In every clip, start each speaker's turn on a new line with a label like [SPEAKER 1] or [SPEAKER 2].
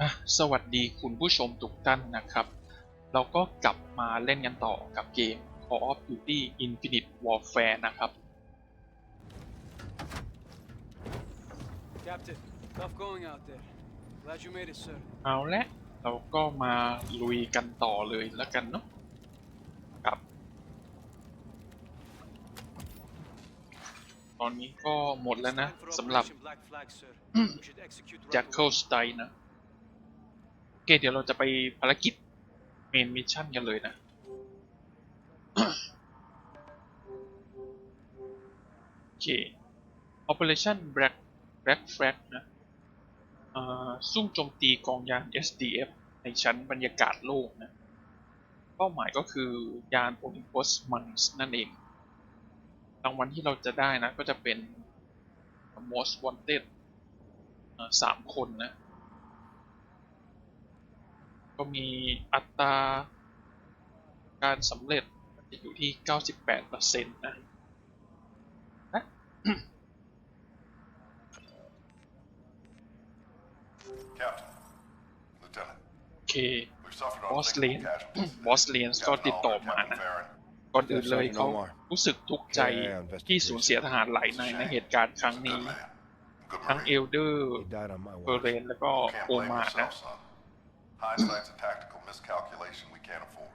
[SPEAKER 1] อะสวัสดีคุณผู้ชมทุกท่านนะครับ เราก็กลับมาเล่นกันต่อกับเกม Call of Duty Infinite Warfare นะครับ
[SPEAKER 2] Captain, tough going out there. Glad you made it, sir.
[SPEAKER 1] เอาละเราก็มาลุยกันต่อเลยแล้วกันเนาะครับ ตอนนี้ก็หมดแล้วนะ
[SPEAKER 2] Time for
[SPEAKER 1] สำหรับ
[SPEAKER 2] Operation Black Flag, sir.
[SPEAKER 1] Mm.
[SPEAKER 2] We should execute right
[SPEAKER 1] Jackal
[SPEAKER 2] away.
[SPEAKER 1] Style นะโอเคเดี๋ยวเราจะไปภารกิจเมนมิชชั่นกันเลยนะ โอเค Operation Black Black Flag นะอ่อซุ่มโจมตีกองยาน SDF ในชั้นบรรยากาศโลกนะ เป้าหมายก็คือยาน Olympus Mons นั่นเอง รางวัลที่เราจะได้นะ ก็จะเป็น Most Wanted เอ่อสามคนนะ ก็มีอัตราการสำเร็จจะอยู่ที่ 98%นะนะ
[SPEAKER 3] Captain, Lieutenant,
[SPEAKER 1] โอเค
[SPEAKER 3] we've suffered
[SPEAKER 1] Boss
[SPEAKER 3] unthinkable
[SPEAKER 1] Lane
[SPEAKER 3] casualties.
[SPEAKER 1] บอสเลนส์ก็
[SPEAKER 3] Captain
[SPEAKER 1] ติดต่อ
[SPEAKER 3] Oliver,
[SPEAKER 1] มา
[SPEAKER 3] Captain
[SPEAKER 1] นะ
[SPEAKER 3] Farron,
[SPEAKER 1] ก่อนอื่นเลย
[SPEAKER 4] Yes, sir,
[SPEAKER 1] เขา
[SPEAKER 4] no more.
[SPEAKER 1] รู้สึกทุกข์ใจ
[SPEAKER 4] Yeah, yeah, investigate
[SPEAKER 1] ที่สูญเสียทหารหลายนายในเหตุการณ์ครั้ง
[SPEAKER 3] good
[SPEAKER 1] นี้
[SPEAKER 3] man, good
[SPEAKER 1] ทั้ง
[SPEAKER 3] Marine.
[SPEAKER 1] เอลเดอร์
[SPEAKER 4] He died on my
[SPEAKER 1] เบอร์
[SPEAKER 4] watch.
[SPEAKER 1] เรนแล้วก็
[SPEAKER 3] Can't
[SPEAKER 1] โอ
[SPEAKER 3] blame
[SPEAKER 1] มานะ
[SPEAKER 3] yourself, son. Hindsight's a tactical miscalculation we can't afford.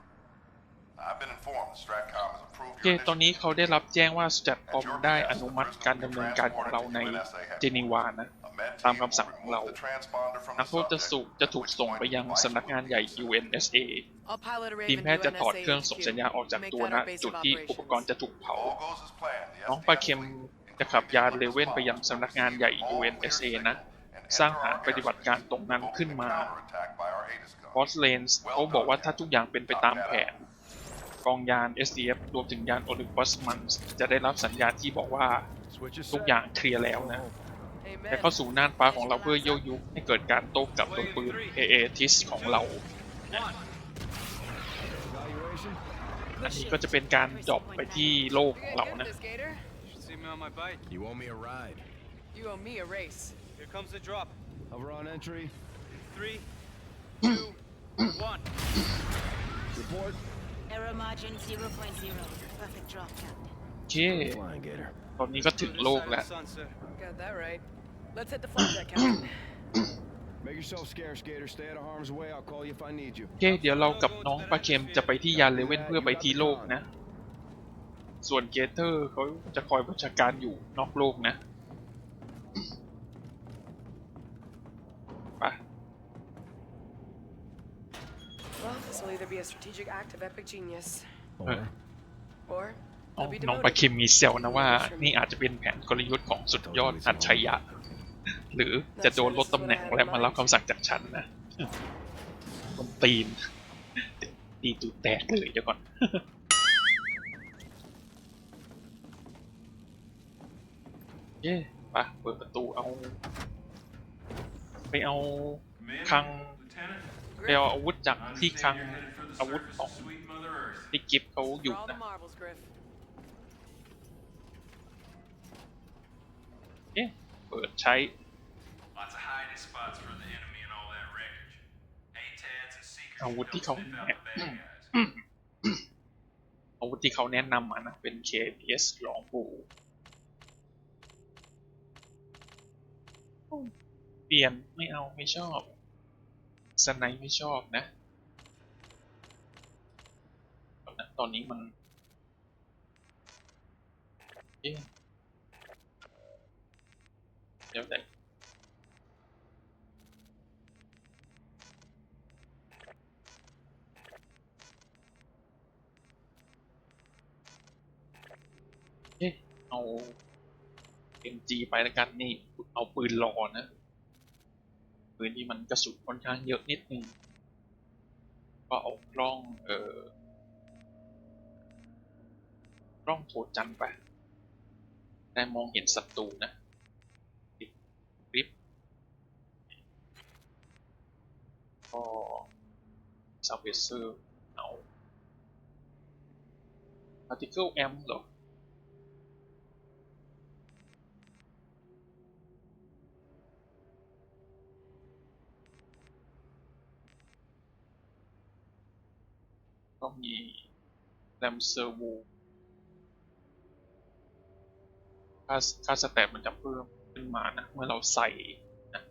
[SPEAKER 3] I've been informed that Stratcom has
[SPEAKER 1] โอ
[SPEAKER 3] approved
[SPEAKER 1] เค
[SPEAKER 3] your
[SPEAKER 1] ตอนนี้
[SPEAKER 3] initiative.
[SPEAKER 1] เขาได้รับแจ้งว่าสแตทคอ
[SPEAKER 3] At
[SPEAKER 1] ม
[SPEAKER 3] your
[SPEAKER 1] ได้
[SPEAKER 3] behest,
[SPEAKER 1] อ
[SPEAKER 3] the
[SPEAKER 1] นุมัติ
[SPEAKER 3] prisoner
[SPEAKER 1] การ
[SPEAKER 3] will be
[SPEAKER 1] ดำเนินการของเรา
[SPEAKER 3] transported
[SPEAKER 1] ใน
[SPEAKER 3] to UNSA
[SPEAKER 1] เจนีวานะ
[SPEAKER 3] A med
[SPEAKER 1] ตาม
[SPEAKER 3] team
[SPEAKER 1] คำสั่ง
[SPEAKER 3] will
[SPEAKER 1] ของเรา
[SPEAKER 3] remove the transponder from
[SPEAKER 1] นั
[SPEAKER 3] the
[SPEAKER 1] กโทษจะ
[SPEAKER 3] subject,
[SPEAKER 1] สุจะถูก
[SPEAKER 3] at which
[SPEAKER 1] ส่ง
[SPEAKER 3] point
[SPEAKER 1] ไป
[SPEAKER 3] the
[SPEAKER 1] ยัง
[SPEAKER 3] device
[SPEAKER 1] สำนัก
[SPEAKER 3] will
[SPEAKER 1] งาน
[SPEAKER 3] be
[SPEAKER 1] ใหญ่
[SPEAKER 3] used.
[SPEAKER 1] UNSA
[SPEAKER 5] I'll pilot a
[SPEAKER 1] ทีม
[SPEAKER 5] Raven
[SPEAKER 1] แพทย์จะถอดเครื่องส่งสัญญาณออกจาก
[SPEAKER 5] Make
[SPEAKER 1] ตัว
[SPEAKER 5] that
[SPEAKER 1] ณ
[SPEAKER 5] our base
[SPEAKER 1] จุด
[SPEAKER 5] of
[SPEAKER 1] ที่อุปกรณ์
[SPEAKER 5] operations.
[SPEAKER 1] จะถูกเผา
[SPEAKER 3] All goes as planned. The
[SPEAKER 1] น้อง
[SPEAKER 3] SDF
[SPEAKER 1] ปาเค็ม
[SPEAKER 3] fleet,
[SPEAKER 1] จะขับยาน
[SPEAKER 3] including
[SPEAKER 1] เลเว่นไปยังสำนักงานใหญ่
[SPEAKER 3] all clear
[SPEAKER 1] UNSA นะ
[SPEAKER 3] signal and
[SPEAKER 1] สร้าง
[SPEAKER 3] enter
[SPEAKER 1] ฐาน
[SPEAKER 3] our
[SPEAKER 1] ปฏิบัติการ
[SPEAKER 3] airspace,
[SPEAKER 1] ตรงนั้นขึ้น
[SPEAKER 3] provoking
[SPEAKER 1] มา
[SPEAKER 3] a counterattack by our Aegis guns.
[SPEAKER 1] บอสเลนส์เขาบอกว่าถ้าทุกอย่างเป็นไปตามแผน กองยาน SDF รวมถึงยาน Olympus Mons จะได้รับสัญญาณที่บอกว่า
[SPEAKER 4] Switch your
[SPEAKER 1] ทุก
[SPEAKER 4] set.
[SPEAKER 1] อย่างเคลียร์แล้วนะ
[SPEAKER 5] Amen.
[SPEAKER 1] และเข้าสู่น่านฟ้าของเราเพื่อโยกยุให้เกิดการโต้กลับโดยปืน AA TIS ของเรา
[SPEAKER 4] Evaluation.
[SPEAKER 1] อันนี้ก็จะเป็นการดรอปไปที่โลกของ
[SPEAKER 5] You
[SPEAKER 1] เรา
[SPEAKER 5] gonna get
[SPEAKER 1] นะ
[SPEAKER 5] this, Gator?
[SPEAKER 2] You should see me on my bike.
[SPEAKER 4] You owe me a ride.
[SPEAKER 5] You owe me a race.
[SPEAKER 2] Here comes the drop.
[SPEAKER 4] Hover on entry.
[SPEAKER 2] Three, two, one.
[SPEAKER 4] Report.
[SPEAKER 6] Error margin 0.0. Perfect drop, Captain.
[SPEAKER 1] โอเค
[SPEAKER 4] Flying Gator.
[SPEAKER 1] ตอนนี้ก็ถึง
[SPEAKER 2] Other
[SPEAKER 1] โลก
[SPEAKER 2] side of
[SPEAKER 1] แล้ว
[SPEAKER 2] the sun, sir.
[SPEAKER 5] Got that right. Let's hit the flight deck, Captain.
[SPEAKER 4] Make yourself scarce, Gator. Stay out of harm's way. I'll call you if I need you.
[SPEAKER 1] โอเคเดี๋ยวเรากับน้องปลาเค็มจะไปที่ยานเลเว่นเพื่อไปที่โลกนะ ส่วนเกเตอร์เขาจะคอยบัญชาการอยู่นอกโลกนะ
[SPEAKER 5] either be a strategic act of epic genius,
[SPEAKER 4] Or
[SPEAKER 5] or
[SPEAKER 1] น้อง
[SPEAKER 5] I'll be
[SPEAKER 1] น้องปลา
[SPEAKER 5] demoted.
[SPEAKER 1] เค็มมีเซลนะว่า นี่อาจจะเป็นแผนกลยุทธ์ของสุดยอดอัจฉริยะ หรือจะโดนลดตำแหน่งและมารับคำสั่งจากฉันนะคนตีนตีตูดแตกเลยเดี๋ยวก่อน เย้ไปเปิดประตูเอา ไปเอาคลัง ไปเอาอาวุธจากที่คลังอาวุธของที่กิฟต์เขาอ
[SPEAKER 5] For
[SPEAKER 1] ยู่
[SPEAKER 5] all the
[SPEAKER 1] นะ
[SPEAKER 5] marbles, Griff.
[SPEAKER 1] เอ๊ะเปิดใช้
[SPEAKER 7] Lots of hiding spots for the enemy and all that wreckage. ATADs and seekers
[SPEAKER 1] อาวุธ
[SPEAKER 7] can
[SPEAKER 1] ที่
[SPEAKER 7] help
[SPEAKER 1] เขา
[SPEAKER 7] sniff
[SPEAKER 1] แนะ
[SPEAKER 7] out the bad guys.
[SPEAKER 1] อาวุธที่เขาแนะนำมานะเป็น KPS หลองปูเปลี่ยนไม่เอาไม่ชอบ สไนไม่ชอบนะ ตอนนี้มันเอ๊ะเดี๋ยวแต่เอ๊ะเอา MG ไปแล้วกันนี่ เอาปืนรอนะ ปืนที่มันกระสุนค่อนข้างเยอะนิดนึงก็เอากล้องเอ่อกล้องโทรจันไปได้มองเห็นศัตรูนะติดกริปก็ซับเวเซอร์เอา particle M เหรอ ก็มี แรมเซอร์โวค่าค่าสแตทมันจะเพิ่มขึ้นมานะ เมื่อเราใส่นะ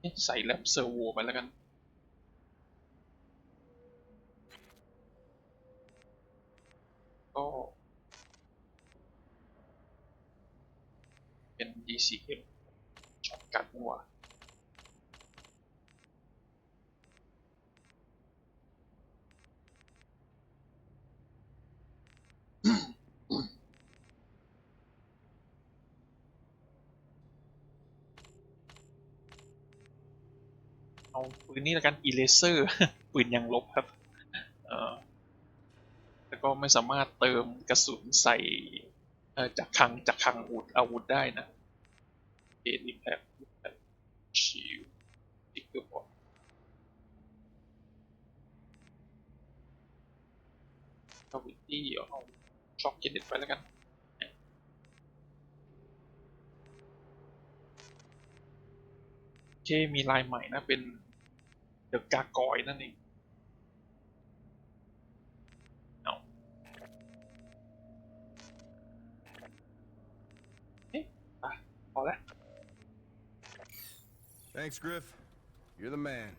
[SPEAKER 1] เอ๊ะใส่แรมเซอร์โวไปแล้วกัน ก็ เป็น DCM ช็อตกันหัวเอาปืนนี้แล้วกันอีเลเซอร์ปืนยังลบครับ เออแล้วก็ไม่สามารถเติมกระสุนใส่ จากคลังจากคลังอาวุธอาวุธได้นะเอนิแพคชิลติ๊กเกอร์บอลคาวิตี้เอาช็อกเกนเน็ตไปแล้วกันโอเคมีลายใหม่นะเป็นเดอะกากอยนั่นเอง
[SPEAKER 4] Thanks, Griff. You're the man.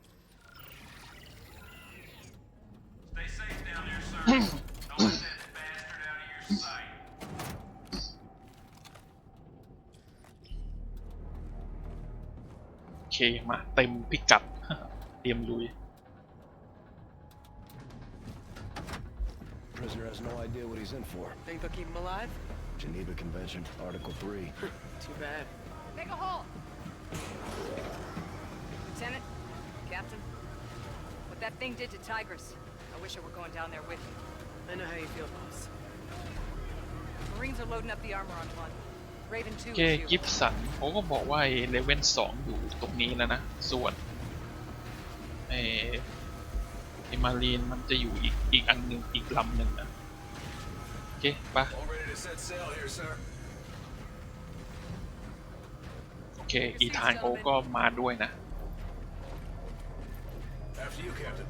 [SPEAKER 7] Stay safe down there, sir. Don't let that bastard out of your sight.
[SPEAKER 1] โอเค มาเต็มพิกัด เตรียมลุย
[SPEAKER 4] Prisoner has no idea what he's in for.
[SPEAKER 5] Think they'll keep him alive?
[SPEAKER 4] Geneva Convention, Article 3.
[SPEAKER 5] Too bad.
[SPEAKER 6] Make a hole! That thing did to Tigris, I wish I were going down there with you.
[SPEAKER 5] I know how you feel, boss.
[SPEAKER 6] Marines are loading up the armor on one. Raven 2
[SPEAKER 1] โอเค
[SPEAKER 6] is you.
[SPEAKER 1] กิฟสันเขาก็บอกว่าเลเวลสองอยู่ตรงนี้แล้วนะ ส่วนไอ้ไอ้มารีนมันจะอยู่อีกอีกอันหนึ่งอีกลำหนึ่งนะโอเคปะ
[SPEAKER 4] All ready to set sail here, sir.
[SPEAKER 1] โอเค อีธานเขาก็มาด้วยนะ
[SPEAKER 4] After you, Captain.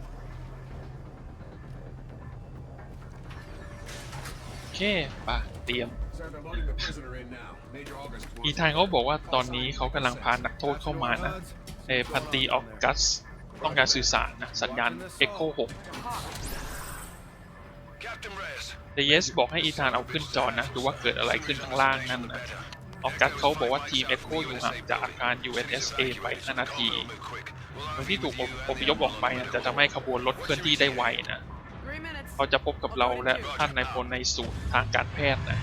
[SPEAKER 1] โอเคปะเตรียม
[SPEAKER 4] Sir, they're loading the prisoner in now. Major August
[SPEAKER 1] อีธานเขาบอกว่าตอนนี้เขากำลังพานักโทษเข้ามานะเอพันตีออกกัสต้องการสื่อสารนะ สัญญาณ Echo 6
[SPEAKER 3] Captain Reyes.
[SPEAKER 1] เดเยสบอกให้อีธานเอาขึ้นจอนะ ดูว่าเกิดอะไรขึ้นข้างล่างนั่นนะออกกัสเขาบอกว่าทีม Echo อยู่ห่างจากอาคาร USSA ไป 5 นาทีโดยที่ถูกอพยพออกไปนะจะทำให้ขบวนรถเคลื่อนที่ได้ไวนะ
[SPEAKER 5] Three minutes.
[SPEAKER 1] เขาจะพบกับเราและท่านนายพลในศูนย์ทางการแพทย์นะ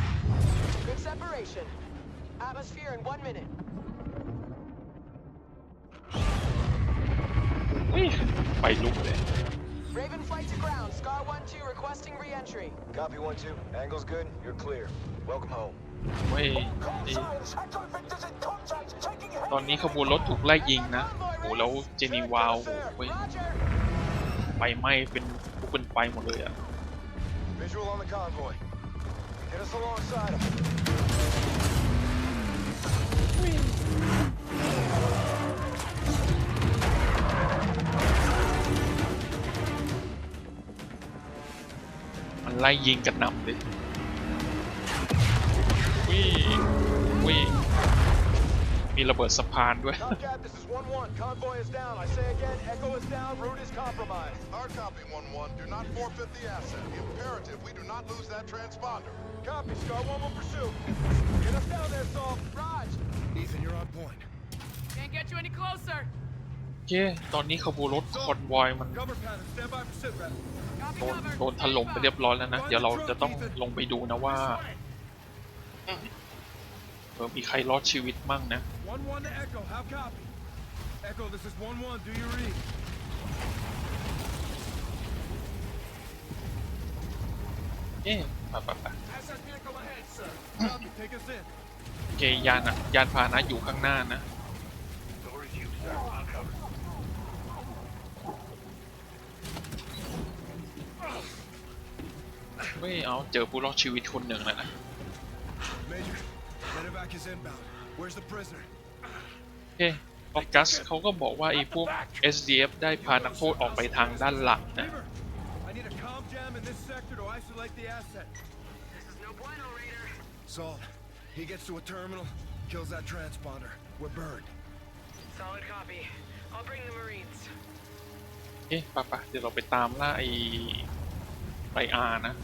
[SPEAKER 5] Good separation. Atmosphere in one minute.
[SPEAKER 1] อุ๊ยไปลุกเลย
[SPEAKER 5] Raven flight to ground. Scar 1-2 requesting re-entry.
[SPEAKER 4] Copy 1-2. Angle's good. You're clear. Welcome home.
[SPEAKER 1] เว้ยนี่ตอนนี้ขบวนรถถูกไล่ยิงนะโอ้แล้วเจนีวาวเว้ย
[SPEAKER 5] Roger.
[SPEAKER 1] ไฟไหม้เป็นลุกเป็นไฟหมดเลยอะ
[SPEAKER 4] Visual on the convoy. Get us alongside him.
[SPEAKER 1] มันไล่ยิงกันนำเลย วิ่งวิ่งมีระเบิดสะพานด้วย
[SPEAKER 4] Tomcat, this is 1-1. Convoy is down. I say again, Echo is down. Route is compromised.
[SPEAKER 3] Hard copy, 1-1. Do not forfeit the asset. Imperative, we do not lose that transponder.
[SPEAKER 4] Copy. Scar 1 will pursue. Get us down there, Saul. Raj. Ethan, you're on point.
[SPEAKER 5] Can't get you any closer.
[SPEAKER 1] โอเคตอนนี้ขบวนรถคอนวอยมัน
[SPEAKER 4] Cover pattern. Stand by for sit rep.
[SPEAKER 5] Copy
[SPEAKER 1] โดน
[SPEAKER 5] cover.
[SPEAKER 1] โดนถล่มไปเรียบร้อยแล้วนะ เดี๋ยวเราจะต้องลงไปดูนะว่า เออมีใครรอดชีวิตมั่งนะ
[SPEAKER 4] 1-1 to Echo. How copy? Echo, this is 1-1. Do you read?
[SPEAKER 1] เอ๊ะไปไปไป
[SPEAKER 4] SS vehicle ahead, sir. Copy. Take us in.
[SPEAKER 1] โอเคยานอะยานพาหนะอยู่ข้างหน้านะโเฮ้ยเอาเจอผู้รอดชีวิตคนหนึ่งแล้วนะ โอเคออกัสเขาก็บอกว่าไอ้พวก SDF ได้พานักโทษออกไปทางด้านหลังนะ
[SPEAKER 4] Beaver, I need a comm jam in this sector to isolate the asset.
[SPEAKER 6] This is no bueno, Raider.
[SPEAKER 4] Salt, he gets to a terminal, kills that transponder. We're burned.
[SPEAKER 5] Solid copy. I'll bring the Marines.
[SPEAKER 1] เอ๊ะปะปะเดี๋ยวเราไปตามล่าไอ้ไรอานะ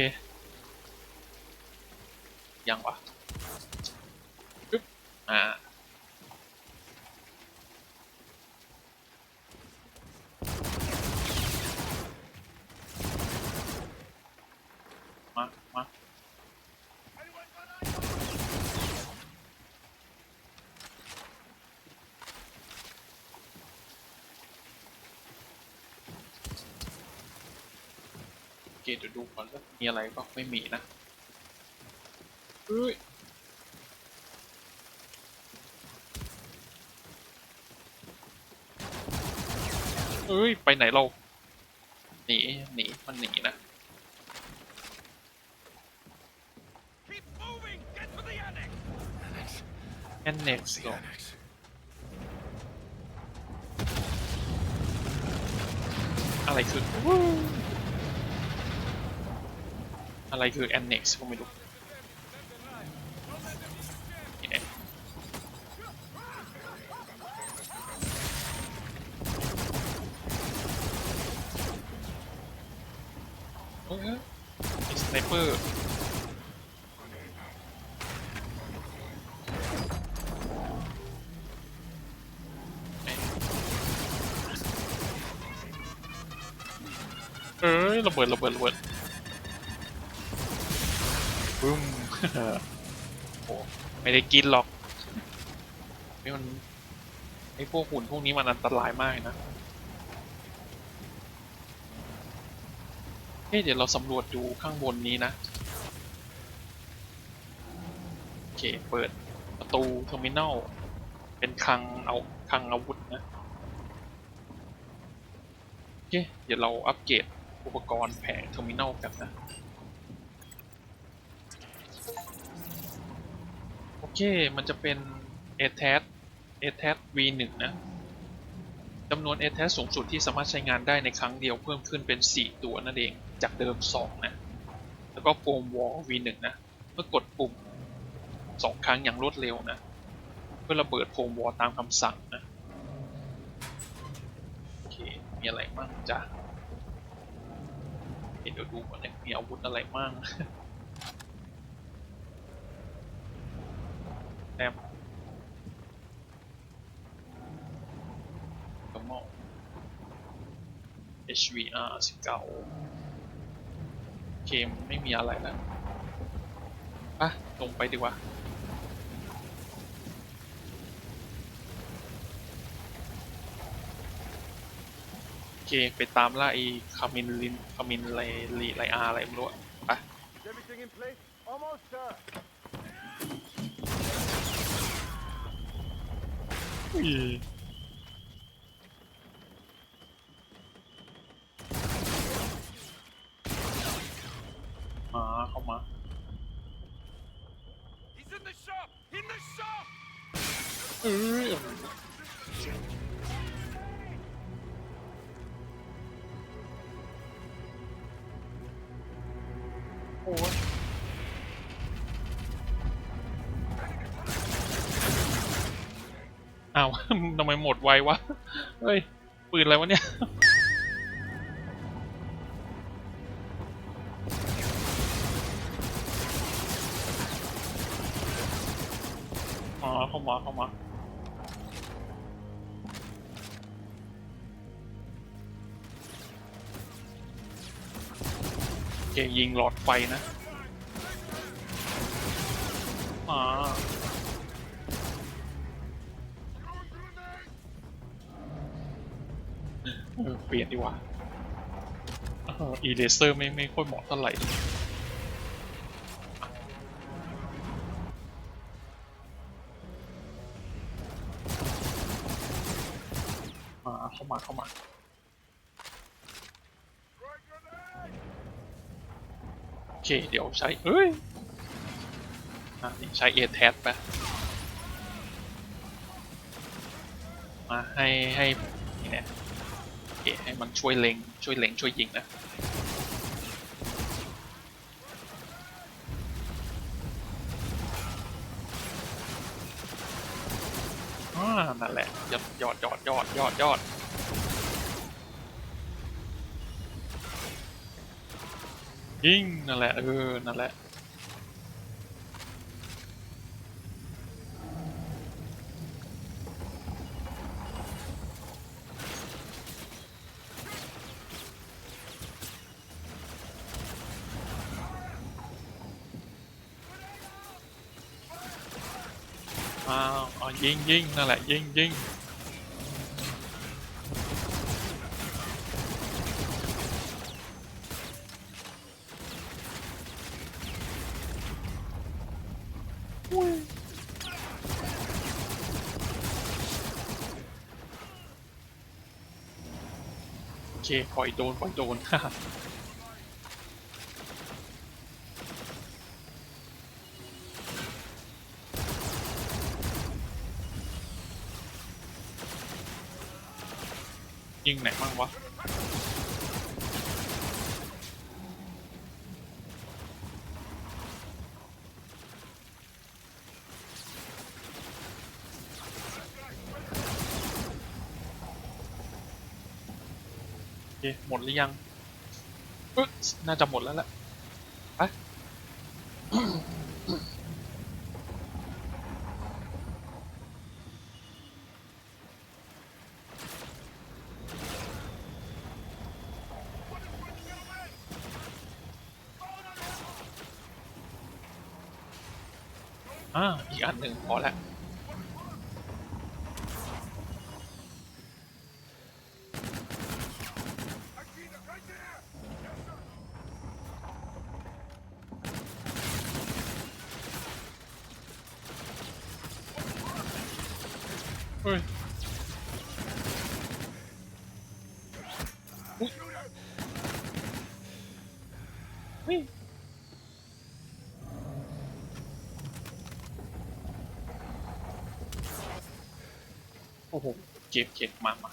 [SPEAKER 1] โอเค ยังวะปึ๊บอ่า มา มา โอ เดี๋ยวดูก่อนว่ามีอะไรก็ไม่มีนะเฮ้ยเอ้ย ไปไหนเรา หนี หนี มันหนีนะ
[SPEAKER 2] annex.
[SPEAKER 1] แอนเน็กซ์
[SPEAKER 4] The
[SPEAKER 1] หรออะไรคือ อะไรคือ annex ก็ไม่รู้เฮ้ยเฮ้ยมีสไนเปอร์เอ้ยระเบิดระเบิดระเบิด บึ้มโอ้ไม่ได้กินหรอกนี่มันไอ้พวกหุ่นพวกนี้มันอันตรายมากนะเฮ้ยเดี๋ยวเราสำรวจดูข้างบนนี้นะ โอเค เปิดประตูเทอร์มินอล เป็นคลังเอาคลังอาวุธนะโอเคเดี๋ยวเราอัปเกรดอุปกรณ์แผงเทอร์มินอลกันนะ เค มันจะเป็น a t a s a t a s V1 นะจำนวน a t a s สูงสุดที่สามารถใช้งานได้ในครั้งเดียวเพิ่มขึ้นเป็น 4 ตัวนั่นเอง จากเดิม 2 นะ แล้วก็โฟมวอล V1 นะ เมื่อกดปุ่ม 2 ครั้งอย่างรวดเร็วนะ เพื่อระเบิดโฟมวอลตามคำสั่งนะ โอเค มีอะไรบ้างจ้ะเดี๋ยวดูก่อนเนี่ยมีอาวุธอะไรบ้าง แต้มกระหม่อม HVR 19เกมไม่มีอะไรแล้วปะลงไปดีกว่าโอเค ไปตามล่าไอ้คามินลินคามินไลลีไลอาอะไรไม่รู้อะไป
[SPEAKER 4] Is everything in place? Almost, sir.
[SPEAKER 1] อุ้ย มาเข้ามา
[SPEAKER 2] He's in the shop. In the shop.
[SPEAKER 1] เอ้ย อ้าวทำไมหมดไววะ เฮ้ย ปืนอะไรวะเนี่ย อ๋อ เข้ามา เข้ามาเคยิงหลอดไฟนะ ดีกว่าอีเลเซอร์ไม่ไม่ค่อยเหมาะเท่าไหร่มาเข้ามาเข้ามาโอเคเดี๋ยวใช้เฮ้ยใช้เอทแทสไปมาให้ให้นี่เนี่ยโอเคให้ มันช่วยเล็งช่วยเล็งช่วยยิงนะนั่นแหละยอดยอดยอดยอดยอดยอดยิงนั่นแหละเออนั่นแหละ อ้าวอ๋อ ยิงยิงนั่นแหละยิงยิงโอเคปล่อยโดนปล่อยโดน ยิงไหนบ้างวะโอเคหมดหรือยังน่าจะหมดแล้วแหละ อ่าอีกอันหนึ่งพอแล้ว โอ้โหเก็บเก็บมามา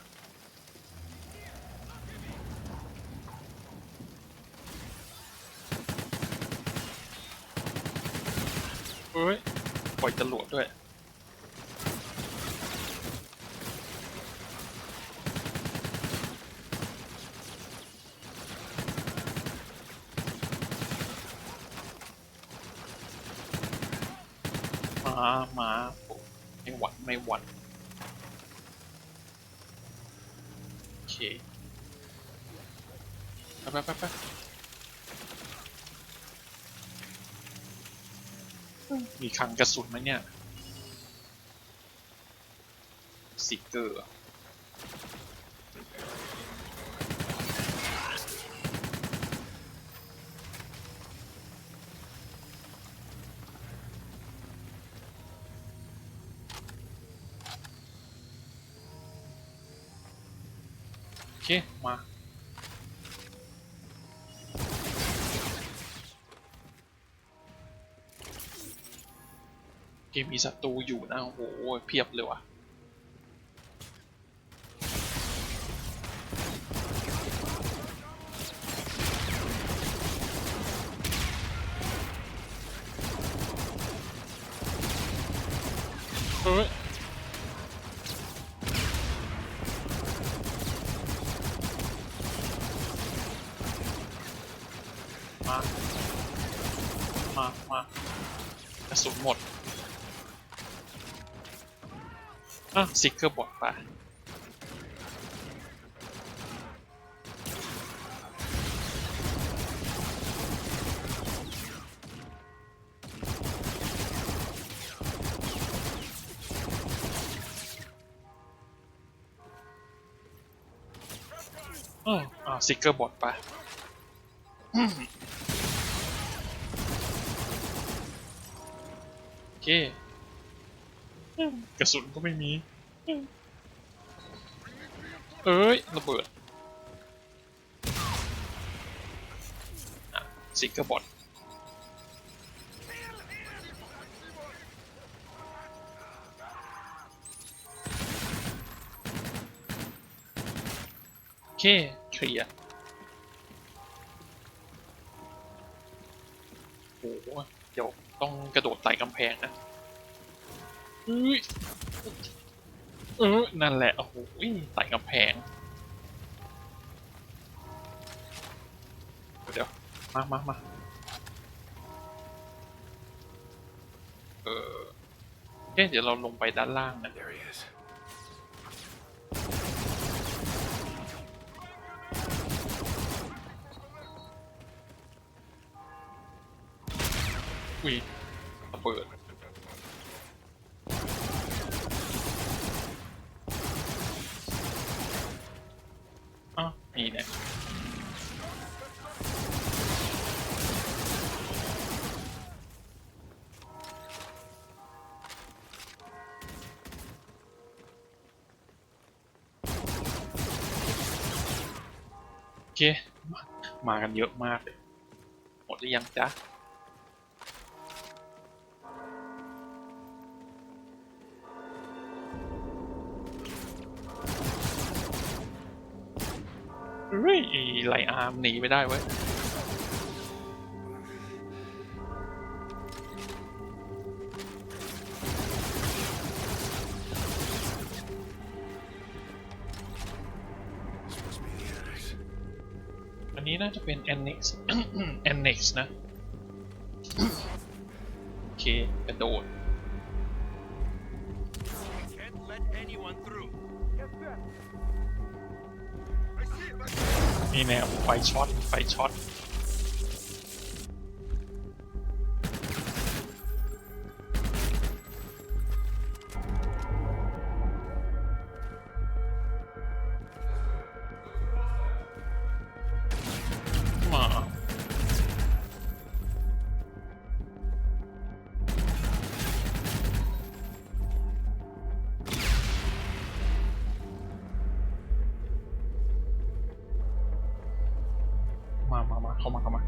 [SPEAKER 1] เฮ้ย ปล่อยจรวดด้วย มา มาไม่หวั่นไม่หวั่น โอ เคไปไปไปไปมีคลังกระสุนไหมเนี่ยสิเกอร์ เคมา เกมมีศัตรูอยู่นะโอ้โหเพียบเลยว่ะ มา มา มากระสุนหมด อะซิกเกอร์บอดไปอ่าซิกเกอร์บอดไป เคกระสุนก็ไม่มี เอ้ยระเบิดอะซิกเกอร์บอทโอเคเคลียร์โอ้โหเดี๋ยวต้องกระโดดไต่กำแพงนะเอ้ยเออนั่นแหละ โอ้โหไต่กำแพง เดี๋ยว มามามาเออเอ๊ะเดี๋ยวเราลงไปด้านล่างนะ
[SPEAKER 4] There he is.
[SPEAKER 1] อุ้ยระเบิดอ้าว นี่เนี่ยโอเค มากันเยอะมากเลยหมดหรือยังจ๊ะ ไหลอาร์มหนีไม่ได้เว้ยอันนี้น่าจะเป็น annex annex นะ โอเค กระโดด นี่แนวไฟช็อตไฟช็อต มามามาเข้ามาเข้ามา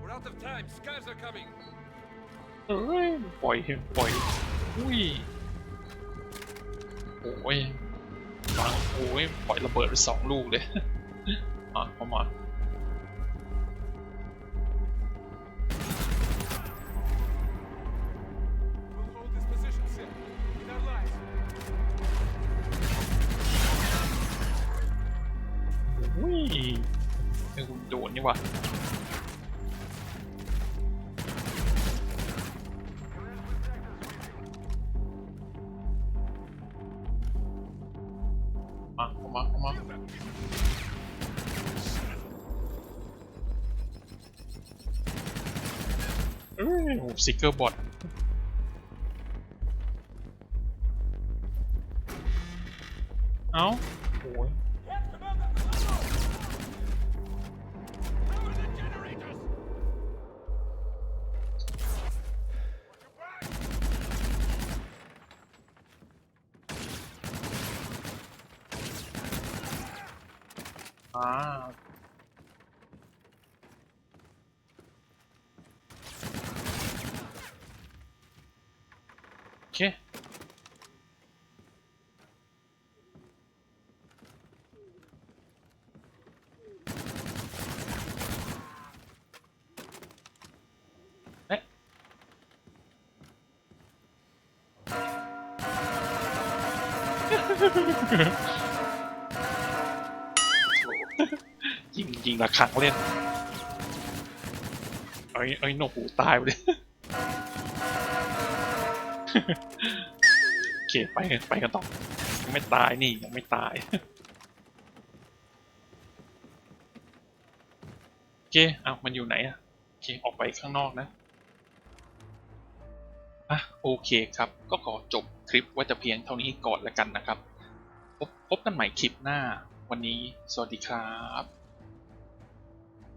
[SPEAKER 2] We're out of time. Scavs are coming.
[SPEAKER 1] เอ้ยปล่อยปล่อยอุ้ยโอ้ยฟังโอ้ยปล่อยระเบิดไปสองลูกเลย มาเข้ามา
[SPEAKER 2] We'll
[SPEAKER 1] มาเข้ามาเข้ามาเอ้ยโอ้ซิกเกอร์บอทเอ้า ยิงยิงละครั้งเล่นไอ้ไอ้หนกหูตายไปเลยโอเคไปไปกันต่อยังไม่ตายนี่ยังไม่ตายโอเคเอามันอยู่ไหนอะโอเคออกไปข้างนอกนะอะโอเคครับ ก็ขอจบคลิปว่าจะเพียงเท่านี้ก่อนละกันนะครับ พบกันใหม่คลิปหน้า วันนี้ สวัสดีครับ